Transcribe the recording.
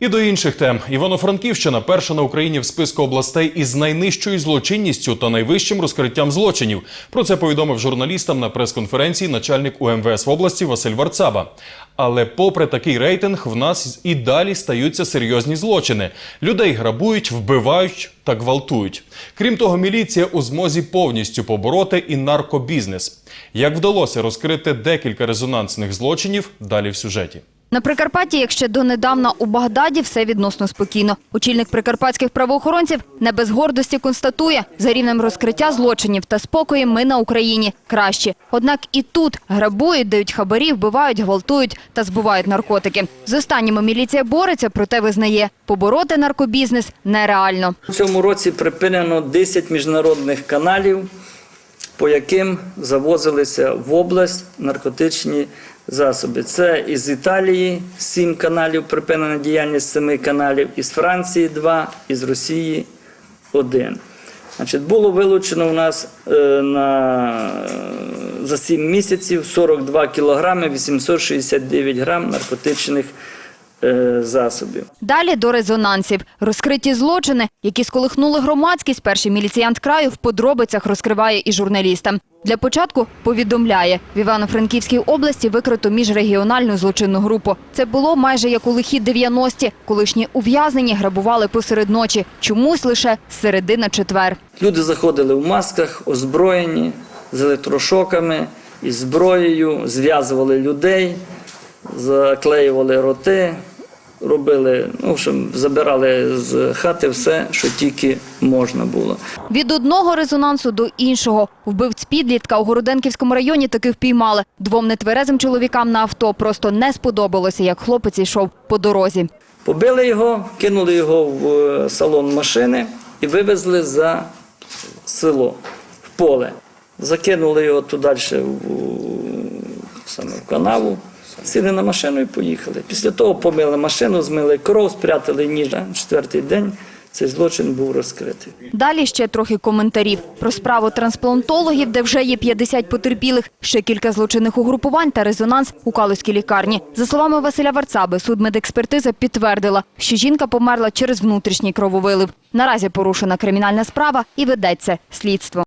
І до інших тем Івано-Франківщина перша на Україні в списку областей із найнижчою злочинністю та найвищим розкриттям злочинів. Про це повідомив журналістам на прес-конференції начальник УМВС в області Василь Варцаба. Але попри такий рейтинг, в нас і далі стаються серйозні злочини. Людей грабують, вбивають та гвалтують. Крім того, міліція у змозі повністю побороти і наркобізнес. Як вдалося розкрити декілька резонансних злочинів, далі в сюжеті. На Прикарпатті, як ще донедавна у Багдаді, все відносно спокійно. Очільник прикарпатських правоохоронців не без гордості констатує, за рівнем розкриття злочинів та спокою ми на Україні кращі. Однак і тут грабують, дають хабарі, вбивають, гвалтують та збувають наркотики. З останніми міліція бореться, проте визнає, побороти наркобізнес нереально. У цьому році припинено 10 міжнародних каналів, по яким завозилися в область наркотичні засоби. Це із Італії 7 каналів, припинена діяльність 7 каналів, із Франції 2, із Росії 1. Значить, було вилучено у нас е, на, за 7 місяців 42 кілограми 869 грам наркотичних засобів. Далі до резонансів. Розкриті злочини, які сколихнули громадськість, перший міліціянт краю в подробицях розкриває і журналістам. Для початку повідомляє, в Івано-Франківській області викрито міжрегіональну злочинну групу. Це було майже як у лихі 90-ті. Колишні ув'язнені грабували посеред ночі. Чомусь лише з середи на четвер. Люди заходили в масках, озброєні, з електрошоками, із зброєю, зв'язували людей, заклеювали роти, робили, ну, общем, забирали з хати все, що тільки можна було. Від одного резонансу до іншого. Вбивць підлітка у Городенківському районі таки впіймали. Двом нетверезим чоловікам на авто просто не сподобалося, як хлопець йшов по дорозі. Побили його, кинули його в е, салон машини і вивезли за село, в поле. Закинули його туди далі в, саме в канаву, сіли на машину і поїхали. Після того помили машину, змили кров, спрятали ніж. Четвертий день цей злочин був розкритий. Далі ще трохи коментарів про справу трансплантологів, де вже є 50 потерпілих, ще кілька злочинних угрупувань та резонанс у Калузькій лікарні. За словами Василя Варцаби, судмедекспертиза підтвердила, що жінка померла через внутрішній крововилив. Наразі порушена кримінальна справа і ведеться слідство.